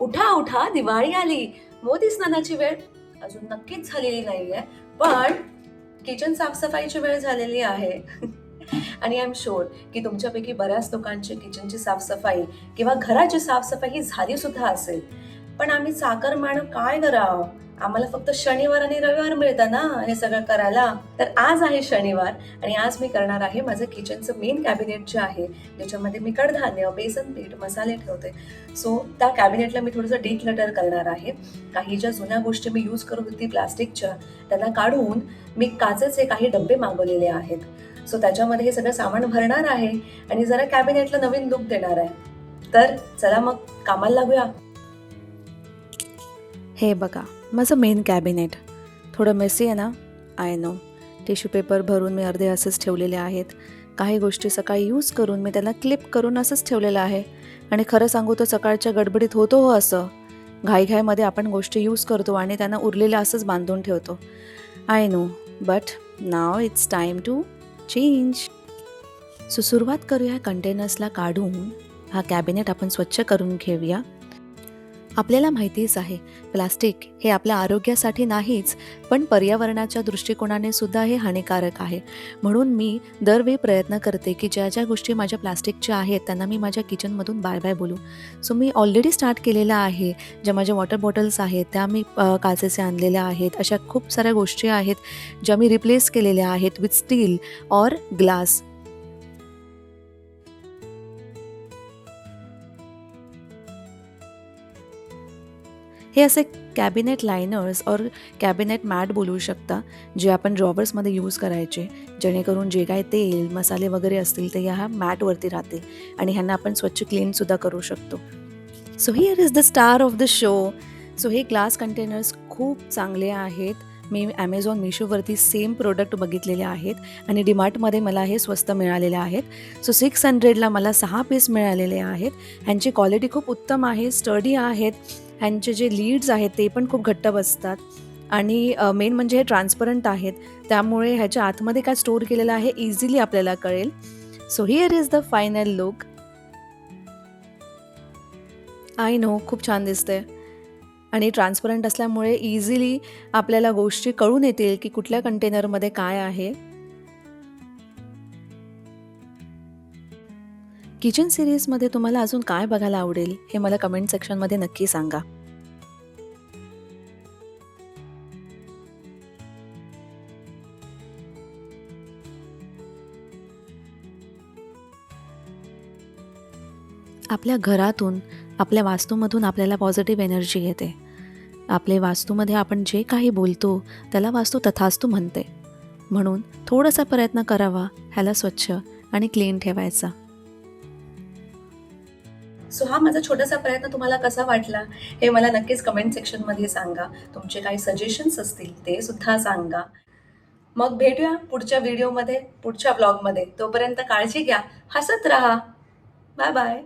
उठा उठा दिवाळी आली. मोदी स्नानाची वेळ अजून नक्कीच झालेली नाहीये पण किचन साफसफाईची वेळ झालेली आहे. आणि आय एम शुअर की तुमच्यापैकी बऱ्याच लोकांची किचनची साफसफाई किंवा घराची साफसफाई ही झाली सुद्धा असेल. पण आम्ही चाकरमानं काय करावं? आम्हाला फक्त शनिवार आणि रविवार मिळतं ना हे सगळं करायला. तर आज आहे शनिवार आणि आज मी करणार आहे माझं किचनचं मेन कॅबिनेट जे आहे ज्याच्यामध्ये मी कडधान्य बेसन पीठ मसाले ठेवते. सो त्या कॅबिनेटला मी थोडंसं डिक्लटर करणार आहे. काही ज्या जुन्या गोष्टी मी यूज करत होती प्लास्टिकच्या त्यांना काढून मी काचेचे काही डबे मागवलेले आहेत. सो त्याच्यामध्ये हे सगळं सामान भरणार आहे आणि जरा कॅबिनेटला नवीन लुक देणार आहे. तर चला मग कामाला लागूया. हे बघा माझं मेन कॅबिनेट थोडं मेसी आहे ना? आय नो टिश्यू पेपर भरून मी अर्धे असेच ठेवलेले आहेत. काही गोष्टी सकाळी यूज करून मी त्यांना क्लिप करून असंच ठेवलेलं आहे. आणि खरं सांगू तर सकाळच्या गडबडीत होतो हो असं. घाईघाईमध्ये आपण गोष्टी यूज करतो आणि त्यांना उरलेलं असंच बांधून ठेवतो. I know but now it's time to change so सुरुवात करूया कंटेनर्सला काढून. हा कॅबिनेट आपण स्वच्छ करून घेऊया. आपल्याला माहितीच आहे. प्लास्टिक हे आपल्या आरोग्यासाठी नाहीच पण पर्यावरणाच्या दृष्टिकोनाने सुद्धा हे हानिकारक आहे. म्हणून मी दरवेळी प्रयत्न करते की ज्या ज्या गोष्टी माझ्या प्लास्टिकच्या आहेत त्यांना मी माझ्या किचनमधून बाय बाय बोलू. सो मी ऑलरेडी स्टार्ट केलेलं आहे. ज्या माझ्या वॉटर बॉटल्स आहेत त्या मी काचेचे आणलेल्या आहेत. अशा खूप साऱ्या गोष्टी आहेत ज्या मी रिप्लेस केलेल्या आहेत विथ स्टील ऑर ग्लास हे असे कॅबिनेट लायनर्स और कॅबिनेट मॅट बोलू शकता जे आपण ड्रॉवर्समध्ये यूज करायचे जेणेकरून जे काय तेल मसाले वगैरे असतील ते ह्या मॅटवरती राहतील आणि ह्यांना आपण स्वच्छ क्लीनसुद्धा करू शकतो. So here is the star of the show so हे ग्लास कंटेनर्स खूप चांगले आहेत. मी ॲमेझॉन मिशोवरती सेम प्रोडक्ट बघितलेले आहेत आणि डीमार्टमध्ये मला हे स्वस्त मिळालेले आहेत. सो सिक्स हंड्रेडला मला सहा पीस मिळालेले आहेत. ह्यांची क्वालिटी खूप उत्तम आहे स्टडी आहेत. ह्यांचे जे लीड्स आहेत ते पण खूप घट्ट बसतात. आणि मेन म्हणजे हे ट्रान्सपरंट आहेत. त्यामुळे ह्याच्या आतमध्ये काय स्टोअर केलेलं आहे इझिली आपल्याला कळेल. So here is the final look I know खूप छान दिसते आणि ट्रान्सपरंट असल्यामुळे इझिली आपल्याला गोष्टी कळून येतील की कुठल्या कंटेनरमध्ये काय आहे. किचन सिरीजमध्ये तुम्हाला अजून काय बघायला आवडेल हे मला कमेंट सेक्शनमध्ये नक्की सांगा. आपल्या घरातून आपल्या वास्तूमधून आपल्याला पॉझिटिव्ह एनर्जी येते. आपले वास्तूमध्ये आपण जे काही बोलतो त्याला वास्तू तथास्तू म्हणते. म्हणून थोडासा प्रयत्न करावा ह्याला स्वच्छ आणि क्लीन ठेवायचा. सो हा माझा छोटासा प्रयत्न तुम्हाला कसा वाटला हे मला नक्कीच कमेंट सेक्शनमध्ये सांगा. तुमचे काही सजेशन्स असतील ते सुद्धा सांगा. मग भेटूया पुढच्या व्हिडिओमध्ये पुढच्या ब्लॉगमध्ये तोपर्यंत काळजी घ्या हसत राहा. Bye bye